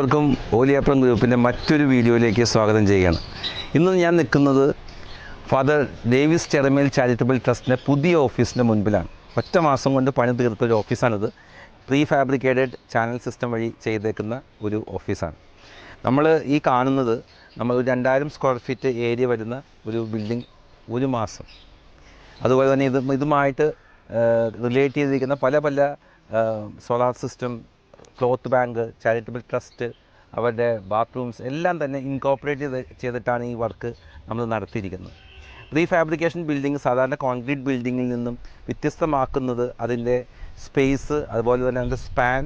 എല്ലാവർക്കും ഓലിയപ്പുറം ഗ്രൂപ്പിന്റെ മറ്റൊരു വീഡിയോയിലേക്ക് സ്വാഗതം ചെയ്യുകയാണ്. ഇന്ന് ഞാൻ നിൽക്കുന്നത് ഫാദർ ഡേവിസ് ചെറമേൽ ചാരിറ്റബിൾ ട്രസ്റ്റിന്റെ പുതിയ ഓഫീസിന്റെ മുൻപിലാണ്. ഒറ്റ മാസം കൊണ്ട് പണി തീർത്ത ഒരു ഓഫീസാണിത്. പ്രീ ഫാബ്രിക്കേറ്റഡ് ചാനൽ സിസ്റ്റം വഴി ചെയ്തേക്കുന്ന ഒരു ഓഫീസാണ്. നമ്മൾ ഈ കാണുന്നത് നമ്മൾ രണ്ടായിരം സ്ക്വയർ ഫീറ്റ് ഏരിയ വരുന്ന ഒരു ബിൽഡിംഗ് ഒരു മാസം. അതുപോലെ തന്നെ ഇത് ഇതുമായിട്ട് റിലേറ്റ് ചെയ്തിരിക്കുന്ന പല പല solar system cloth bank charitable trust അവരുടെ ബാത്റൂംസ് എല്ലാം തന്നെ ഇൻകോപ്പറേറ്റ് ചെയ്ത് ചെയ്തിട്ടാണ് ഈ വർക്ക് നമ്മൾ നടത്തിയിരിക്കുന്നത്. പ്രീ ഫാബ്രിക്കേഷൻ ബിൽഡിംഗ് സാധാരണ കോൺക്രീറ്റ് ബിൽഡിങ്ങിൽ നിന്നും വ്യത്യസ്തമാക്കുന്നത് അതിന്റെ സ്പേസ് അതുപോലെ തന്നെ അതിന്റെ സ്പാൻ.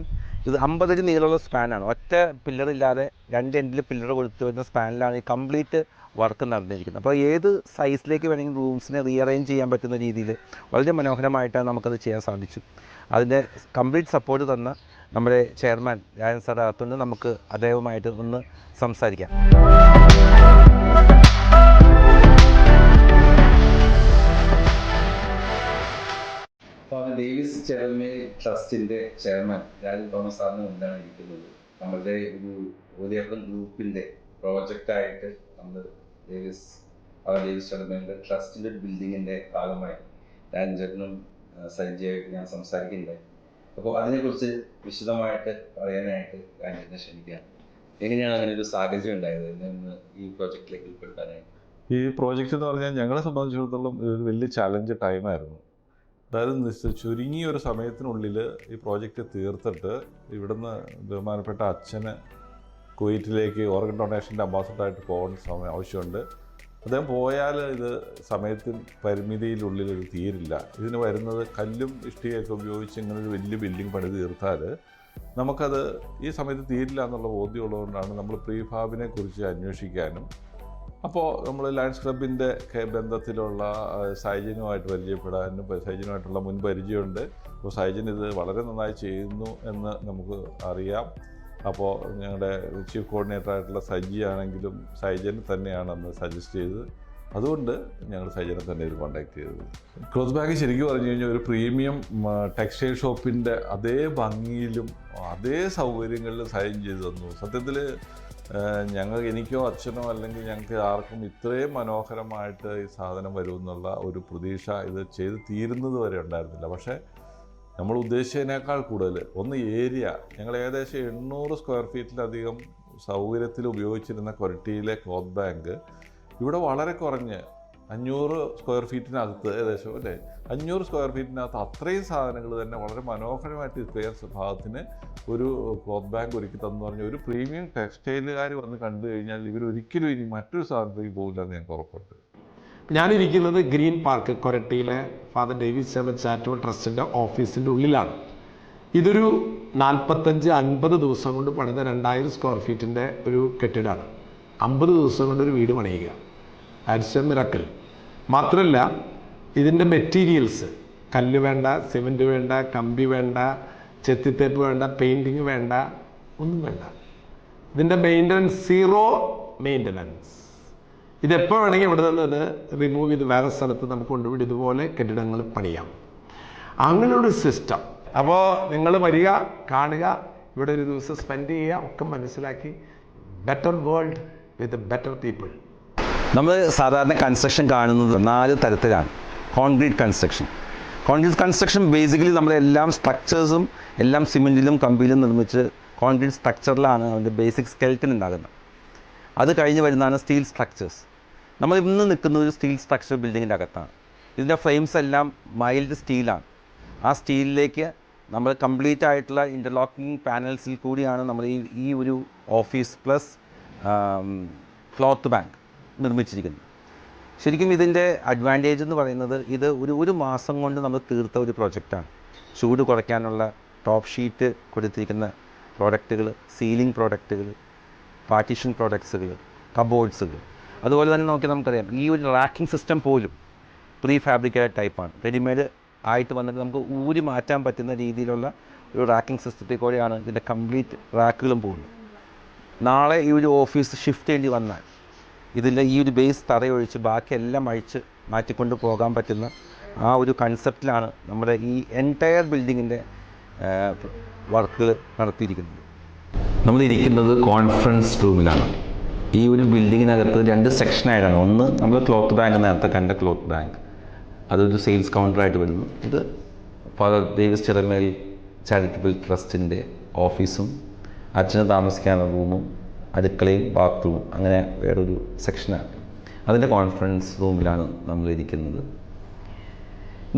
ഇത് അമ്പതടി നീളമുള്ള സ്പാനാണ് ഒറ്റ പില്ലറില്ലാതെ രണ്ട് എൻഡിൽ പില്ലർ കൊടുത്ത് വരുന്ന സ്പാനിലാണ് ഈ കംപ്ലീറ്റ് വർക്ക് നടന്നിരിക്കുന്നത്. അപ്പോൾ ഏത് സൈസിലേക്ക് വേണമെങ്കിൽ റൂംസിനെ റീഅറേഞ്ച് ചെയ്യാൻ പറ്റുന്ന രീതിയിൽ വളരെ മനോഹരമായിട്ടാണ് നമുക്കത് ചെയ്യാൻ സാധിച്ചു. അതിന്റെ കംപ്ലീറ്റ് സപ്പോർട്ട് തന്ന നമ്മുടെ ചെയർമാൻ രാജൻ സാർ അകത്തുണ്ട്. നമുക്ക് അദ്ദേഹവുമായിട്ട് ഒന്ന് സംസാരിക്കാം. ഡേവിസ് ചെയർമേ ട്രസ്റ്റിന്റെ ചെയർമാൻ രാജൻ തോമസ് സാറിന് മുന്നിലാണ് ഇരിക്കുന്നത്. നമ്മളുടെ ഒരു ഗ്രൂപ്പിന്റെ പ്രോജക്റ്റ് പ്രോജക്റ്റായിട്ട് നമ്മൾ ഡേവിസ് ഡേവിസ് ചെയർമാന്റെ ട്രസ്റ്റിന്റെ ബിൽഡിങ്ങിന്റെ ഭാഗമായി രാജൻ ചേട്ടനും സജ്ജയായിട്ട് ഞാൻ സംസാരിക്കുന്നുണ്ടായി അപ്പോൾ അതിനെക്കുറിച്ച് വിശദമായിട്ട് പറയാനായിട്ട് രാജേട്ടനെ ക്ഷണിക്കുകയാണ് എങ്ങനെയാണ് അങ്ങനെ ഒരു സാഹചര്യം ഉണ്ടായത്? ഈ പ്രോജക്റ്റിലേക്ക് ഉൾപ്പെടുത്താനായിട്ട്. ഈ പ്രോജക്റ്റ് എന്ന് പറഞ്ഞാൽ ഞങ്ങളെ സംബന്ധിച്ചിടത്തോളം ഒരു വലിയ ചലഞ്ച് ടൈമായിരുന്നു അതായത് ചുരുങ്ങിയ ഒരു സമയത്തിനുള്ളിൽ ഈ പ്രോജക്റ്റ് തീർത്തിട്ട് ഇവിടുന്ന് ബഹുമാനപ്പെട്ട അച്ഛന് കുവൈറ്റിലേക്ക് ഓർഗൻ ഡൊണേഷന്റെ അംബാസഡറായിട്ട് പോകേണ്ട സമയം ആവശ്യമുണ്ട്. അദ്ദേഹം പോയാൽ ഇത് സമയത്തിൽ പരിമിതിയിലുള്ളിൽ ഇത് തീരില്ല. ഇതിന് വരുന്നത് കല്ലും ഇഷ്ടികയൊക്കെ ഉപയോഗിച്ച് ഇങ്ങനെ ഒരു വലിയ ബിൽഡിംഗ് പണി തീർത്താൽ നമുക്കത് ഈ സമയത്ത് തീരില്ല എന്നുള്ള ബോധ്യമുള്ളതുകൊണ്ടാണ് നമ്മൾ പ്രീഫാബിനെ കുറിച്ച് അന്വേഷിക്കാനും അപ്പോൾ നമ്മൾ ലയൺസ് ക്ലബിന്റെ ബന്ധത്തിലുള്ള സൈജനുമായിട്ട് പരിചയപ്പെടാനും സൈജനുമായിട്ടുള്ള മുൻ പരിചയമുണ്ട് അപ്പോൾ സൈജൻ ഇത് വളരെ നന്നായി ചെയ്യുന്നു എന്ന് നമുക്ക് അറിയാം. അപ്പോൾ ഞങ്ങളുടെ ചീഫ് കോർഡിനേറ്റർ ആയിട്ടുള്ള സജി ആണെങ്കിലും സൈജൻ തന്നെയാണ് അന്ന് സജസ്റ്റ് ചെയ്തത്. അതുകൊണ്ട് ഞങ്ങൾ സൈജനെ തന്നെ ഇത് കോൺടാക്ട് ചെയ്തത്. ക്ലോത്ത് ബാഗ് ശരിക്കും പറഞ്ഞു കഴിഞ്ഞാൽ ഒരു പ്രീമിയം ടെക്സ്റ്റൈൽ ഷോപ്പിന്റെ അതേ ഭംഗിയിലും അതേ സൗകര്യങ്ങളിലും സൈൻ ചെയ്തു തന്നു. സത്യത്തിൽ ഞങ്ങൾ എനിക്കോ അച്ഛനോ അല്ലെങ്കിൽ ഞങ്ങൾക്ക് ആർക്കും ഇത്രയും മനോഹരമായിട്ട് ഈ സാധനം വരുമെന്നുള്ള ഒരു പ്രതീക്ഷ ഇത് ചെയ്ത് തീരുന്നത് വരെ ഉണ്ടായിരുന്നില്ല. പക്ഷേ നമ്മൾ ഉദ്ദേശിച്ചതിനേക്കാൾ കൂടുതൽ. ഒന്ന് ഏരിയ. ഞങ്ങൾ ഏകദേശം എണ്ണൂറ് സ്ക്വയർ ഫീറ്റിലധികം സൗകര്യത്തിൽ ഉപയോഗിച്ചിരുന്ന കൊരട്ടിയിലെ ക്ലോത്ത് ബാങ്ക് ഇവിടെ വളരെ കുറഞ്ഞ് അഞ്ഞൂറ് സ്ക്വയർ ഫീറ്റിനകത്ത് ഏകദേശം അല്ലേ? അഞ്ഞൂറ് സ്ക്വയർ ഫീറ്റിനകത്ത് അത്രയും സാധനങ്ങൾ തന്നെ വളരെ മനോഹരമായിട്ട് ഡിസ്പ്ലേ ഭാഗത്തിന് ഒരു ക്ലോത്ത് ബാങ്ക് ഒരുക്കി തന്നു പറഞ്ഞ ഒരു പ്രീമിയം ടെക്സ്റ്റൈലുകാർ വന്ന് കണ്ടു കഴിഞ്ഞാൽ ഇവർ ഒരിക്കലും ഇനി മറ്റൊരു സാധനത്തേക്ക് പോകില്ല എന്ന് ഞങ്ങൾക്ക് ഉറപ്പുണ്ട്. ഞാനിരിക്കുന്നത് ഗ്രീൻ പാർക്ക് കൊരട്ടിയിലെ ഫാദർ ഡേവിഡ് സെവൻ ചാരിറ്റബിൾ ട്രസ്റ്റിന്റെ ഓഫീസിന്റെ ഉള്ളിലാണ്. ഇതൊരു നാൽപ്പത്തഞ്ച് അൻപത് ദിവസം കൊണ്ട് പണിത രണ്ടായിരം സ്ക്വയർ ഫീറ്റിന്റെ ഒരു കെട്ടിടമാണ് അമ്പത് ദിവസം കൊണ്ട് ഒരു വീട് പണിയുക. എ മിറക്കൽ മാത്രമല്ല ഇതിന്റെ മെറ്റീരിയൽസ് കല്ല് വേണ്ട സിമെന്റ് വേണ്ട കമ്പി വേണ്ട ചെത്തിത്തേപ്പ് വേണ്ട പെയിന്റിങ് വേണ്ട ഒന്നും വേണ്ട. ഇതിന്റെ മെയിന്റനൻസ് സീറോ മെയിന്റനൻസ് ഇതെപ്പോൾ വേണമെങ്കിൽ ഇവിടെ നിന്ന് തന്നെ റിമൂവ് ചെയ്ത് വേറെ സ്ഥലത്ത് നമുക്ക് കൊണ്ടുപോയി ഇതുപോലെ കെട്ടിടങ്ങൾ പണിയാം. അങ്ങനെയൊരു സിസ്റ്റം അപ്പോൾ നിങ്ങൾ വരിക കാണുക. ഇവിടെ ഒരു ദിവസം സ്പെൻഡ് ചെയ്യുക. ഒക്കെ മനസ്സിലാക്കി. Better world with better people നമ്മൾ സാധാരണ കൺസ്ട്രക്ഷൻ കാണുന്നത് നാല് തരത്തിലാണ്. Concrete construction concrete construction basically നമ്മളെല്ലാം സ്ട്രക്ചേഴ്സും എല്ലാം സിമെന്റിലും കമ്പിയിലും നിർമ്മിച്ച് കോൺക്രീറ്റ് സ്ട്രക്ചറിലാണ് അതിന്റെ ബേസിക് സ്കെൽറ്റൻ ഉണ്ടാകുന്നത്. അത് കഴിഞ്ഞ് വരുന്നതാണ് സ്റ്റീൽ സ്ട്രക്ചേഴ്സ് നമ്മൾ ഇന്ന് നിൽക്കുന്നത് ഒരു സ്റ്റീൽ സ്ട്രക്ചർ ബിൽഡിങ്ങിന്റെ അകത്താണ്. ഇതിന്റെ ഫ്രെയിംസ് എല്ലാം മൈൽഡ് സ്റ്റീലാണ് ആ സ്റ്റീലിലേക്ക് നമ്മൾ കംപ്ലീറ്റ് ആയിട്ടുള്ള ഇന്റർലോക്കിംഗ് പാനൽസിൽ കൂടിയാണ് നമ്മൾ ഈ ഈ ഒരു ഓഫീസ് പ്ലസ് ക്ലോത്ത് ബാങ്ക് നിർമ്മിച്ചിരിക്കുന്നത്. ശരിക്കും ഇതിന്റെ അഡ്വാന്റേജ് എന്ന് പറയുന്നത് ഇത് ഒരു ഒരു മാസം കൊണ്ട് നമ്മൾ തീർത്ത ഒരു പ്രോജക്റ്റാണ് ചൂട് കുറയ്ക്കാനുള്ള ടോപ്പ് ഷീറ്റ് കൊടുത്തിരിക്കുന്ന പ്രോഡക്റ്റുകൾ സീലിംഗ് പ്രോഡക്റ്റുകൾ പാർട്ടീഷൻ പ്രോഡക്ട്സുകൾ കബോർഡ്സുകൾ അതുപോലെ തന്നെ നോക്കി നമുക്കറിയാം. ഈ ഒരു റാക്കിംഗ് സിസ്റ്റം പോലും പ്രീ ഫാബ്രിക്കേറ്റഡ് ടൈപ്പാണ്. റെഡിമെയ്ഡ് ആയിട്ട് വന്നിട്ട് നമുക്ക് ഊരി മാറ്റാൻ പറ്റുന്ന രീതിയിലുള്ള ഒരു റാക്കിംഗ് സിസ്റ്റത്തിൽ കൂടെയാണ് ഇതിന്റെ കംപ്ലീറ്റ് റാക്കുകളും പോകുന്നത്. നാളെ ഈ ഒരു ഓഫീസ് ഷിഫ്റ്റ് ചെയ്യേണ്ടി വന്നാൽ ഇതിന്റെ ഈ ഒരു ബേസ് തറയൊഴിച്ച് ബാക്കിയെല്ലാം അഴിച്ച് മാറ്റിക്കൊണ്ട് പോകാൻ പറ്റുന്ന ആ ഒരു കൺസെപ്റ്റിലാണ് നമ്മുടെ ഈ എന്റയർ ബിൽഡിങ്ങിന്റെ വർക്കുകൾ നടത്തിയിരിക്കുന്നത്. നമ്മളിരിക്കുന്നത് കോൺഫറൻസ് റൂമിലാണ്. ഈ ഒരു ബിൽഡിങ്ങിനകത്ത് രണ്ട് സെക്ഷനായിട്ടാണ് ഒന്ന് നമ്മൾ ക്ലോത്ത് ബാങ്ക് നേരത്തെ കണ്ട ക്ലോത്ത് ബാങ്ക് അതൊരു സെയിൽസ് കൗണ്ടറായിട്ട് വരുന്നു. ഇത് ഫാദർ ഡേവിസ് ചിറമേൽ ചാരിറ്റബിൾ ട്രസ്റ്റിന്റെ ഓഫീസും അച്ഛന് താമസിക്കാനുള്ള റൂമും അടുക്കളയും ബാത്റൂമും അങ്ങനെ വേറൊരു സെക്ഷനാണ് അതിന്റെ കോൺഫറൻസ് റൂമിലാണ് നമ്മൾ ഇരിക്കുന്നത്.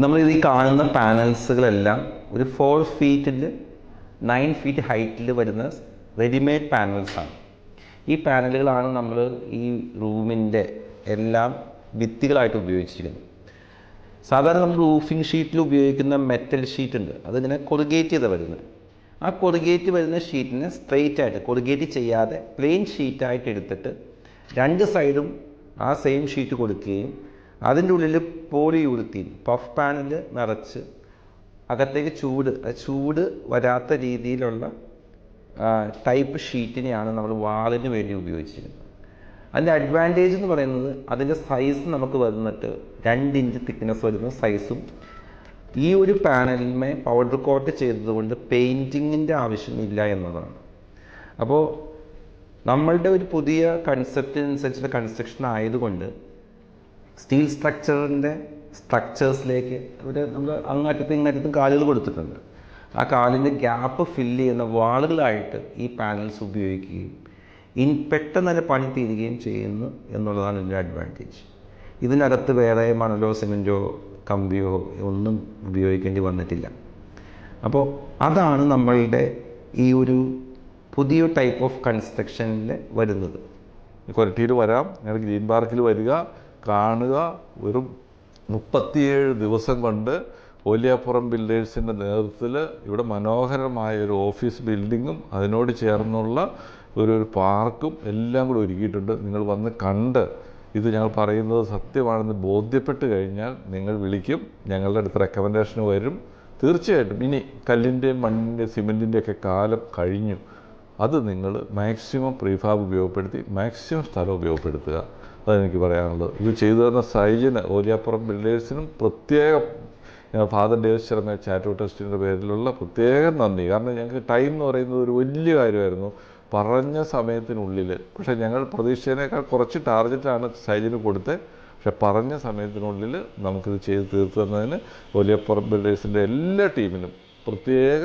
നമ്മൾ ഈ കാണുന്ന പാനൽസുകളെല്ലാം ഒരു ഫോർ ഫീറ്റിൽ നയൻ ഫീറ്റ് ഹൈറ്റിൽ വരുന്ന റെഡിമെയ്ഡ് പാനൽസാണ് ഈ പാനലുകളാണ് നമ്മൾ ഈ റൂമിന്റെ എല്ലാം ഭിത്തികളായിട്ട് ഉപയോഗിച്ചിരിക്കുന്നത്. സാധാരണ നമ്മൾ റൂഫിംഗ് ഷീറ്റിൽ ഉപയോഗിക്കുന്ന മെറ്റൽ ഷീറ്റ് ഉണ്ട്. അതിങ്ങനെ കൊറുഗേറ്റ് ചെയ്ത് വരുന്നത്. ആ കൊറുഗേറ്റ് വരുന്ന ഷീറ്റിനെ സ്ട്രെയിറ്റ് ആയിട്ട് കൊറുഗേറ്റ് ചെയ്യാതെ പ്ലെയിൻ ഷീറ്റായിട്ട് എടുത്തിട്ട് രണ്ട് സൈഡും ആ സെയിം ഷീറ്റ് കൊടുക്കുകയും അതിന്റെ ഉള്ളിൽ പോളി യൂറിത്തീൻ പഫ് പാനൽ നിറച്ച് അകത്തേക്ക് ചൂട് ചൂട് വരാത്ത രീതിയിലുള്ള ടൈപ്പ് ഷീറ്റിനെയാണ് നമ്മൾ വാളിന് വേണ്ടി ഉപയോഗിച്ചിരുന്നത്. അതിന്റെ അഡ്വാന്റേജ് എന്ന് പറയുന്നത് അതിന്റെ സൈസ് നമുക്ക് വന്നിട്ട് രണ്ട് ഇഞ്ച് തിക്നെസ് വരുന്ന സൈസും ഈ ഒരു പാനലിന്മേ പൗഡർ കോട്ട് ചെയ്തതുകൊണ്ട് പെയിന്റിങ്ങിന്റെ ആവശ്യമില്ല എന്നതാണ്. അപ്പോൾ നമ്മളുടെ ഒരു പുതിയ കൺസെപ്റ്റിനനുസരിച്ചുള്ള കൺസ്ട്രക്ഷൻ ആയതുകൊണ്ട് സ്റ്റീൽ സ്ട്രക്ചറിന്റെ സ്ട്രക്ചേഴ്സിലേക്ക് ഒരു നമ്മൾ അങ്ങാറ്റത്തും ഇങ്ങാറ്റത്തും കാലുകൾ കൊടുത്തിട്ടുണ്ട്. ആ കാലിന്റെ ഗ്യാപ്പ് ഫില്ല് ചെയ്യുന്ന വാളുകളായിട്ട് ഈ പാനൽസ് ഉപയോഗിക്കുകയും ഇൻ പെട്ടെന്ന് തന്നെ പണി തീരുകയും ചെയ്യുന്നു എന്നുള്ളതാണ് ഇതിന്റെ അഡ്വാന്റേജ് ഇതിനകത്ത് വേറെ മണലോ സിമെന്റോ കമ്പിയോ ഒന്നും ഉപയോഗിക്കേണ്ടി വന്നിട്ടില്ല. അപ്പോൾ അതാണ് നമ്മളുടെ ഈ ഒരു പുതിയ ടൈപ്പ് ഓഫ് കൺസ്ട്രക്ഷനിൽ വരുന്നത്. കൊരട്ടിയിൽ വരാം ഞാൻ ഗ്രീൻ പാർക്കിൽ വരിക കാണുക വെറും മുപ്പത്തിയേഴ് ദിവസം കൊണ്ട് ഓലിയാപ്പുറം ബിൽഡേഴ്സിന്റെ നേതൃത്വത്തിൽ ഇവിടെ മനോഹരമായ ഒരു ഓഫീസ് ബിൽഡിങ്ങും അതിനോട് ചേർന്നുള്ള ഒരു ഒരു പാർക്കും എല്ലാം കൂടി ഒരുക്കിയിട്ടുണ്ട്. നിങ്ങൾ വന്ന് കണ്ട് ഇത് ഞങ്ങൾ പറയുന്നത് സത്യമാണെന്ന് ബോധ്യപ്പെട്ട് കഴിഞ്ഞാൽ നിങ്ങൾ വിളിക്കും. ഞങ്ങളുടെ അടുത്ത് റെക്കമെൻഡേഷന് വരും. തീർച്ചയായിട്ടും ഇനി കല്ലിന്റെയും മണ്ണിന്റെയും സിമെന്റിന്റെ ഒക്കെ കാലം കഴിഞ്ഞു. അത് നിങ്ങൾ മാക്സിമം പ്രീഫാബ് ഉപയോഗപ്പെടുത്തി മാക്സിമം സ്ഥലം ഉപയോഗപ്പെടുത്തുക. അതെനിക്ക് പറയാനുള്ളത്. ഇത് ചെയ്തു തന്ന സൈജിന് ഓലിയാപ്പുറം ബിൽഡേഴ്സിനും പ്രത്യേകം ഫാദർ ഡേവിസ് ശർമ്മ ടെസ്റ്റിന്റെ പേരിലുള്ള പ്രത്യേകം നന്ദി. കാരണം ഞങ്ങൾക്ക് ടൈം എന്ന് പറയുന്നത് ഒരു വലിയ കാര്യമായിരുന്നു. പറഞ്ഞ സമയത്തിനുള്ളിൽ. പക്ഷേ ഞങ്ങൾ പ്രതീക്ഷിച്ചതിനേക്കാൾ കുറച്ച് ടാർഗറ്റാണ് സൈജിന് കൊടുത്തത് പക്ഷെ പറഞ്ഞ സമയത്തിനുള്ളിൽ നമുക്കിത് ചെയ്ത് തീർത്തുന്നതിന് വലിയ ഓലിയപ്പുറം ബിൽഡേഴ്സിന്റെ എല്ലാ ടീമിനും പ്രത്യേക